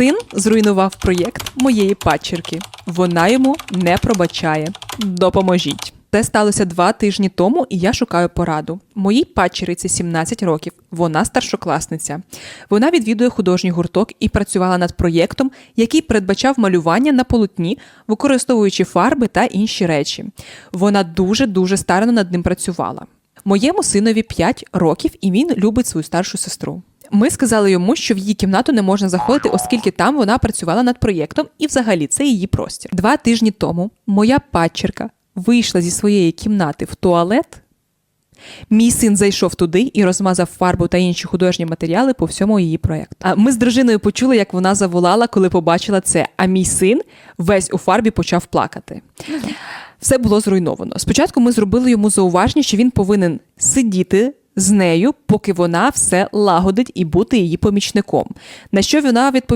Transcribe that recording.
Син зруйнував проєкт моєї падчерки. Вона йому не пробачає. Допоможіть. Це сталося два тижні тому, і я шукаю пораду. Моїй падчериці 17 років. Вона старшокласниця. Вона відвідує художній гурток і працювала над проєктом, який передбачав малювання на полотні, використовуючи фарби та інші речі. Вона дуже дуже старано над ним працювала. Моєму синові 5 років, і він любить свою старшу сестру. Ми сказали йому, що в її кімнату не можна заходити, оскільки там вона працювала над проєктом, і взагалі це її простір. Два тижні тому моя падчерка вийшла зі своєї кімнати в туалет. Мій син зайшов туди і розмазав фарбу та інші художні матеріали по всьому її проєкту. А ми з дружиною почули, як вона заволала, коли побачила це. А мій син весь у фарбі почав плакати. Все було зруйновано. Спочатку ми зробили йому зауваження, що він повинен сидіти з нею, поки вона все лагодить і бути її помічником. На що вона відповіла?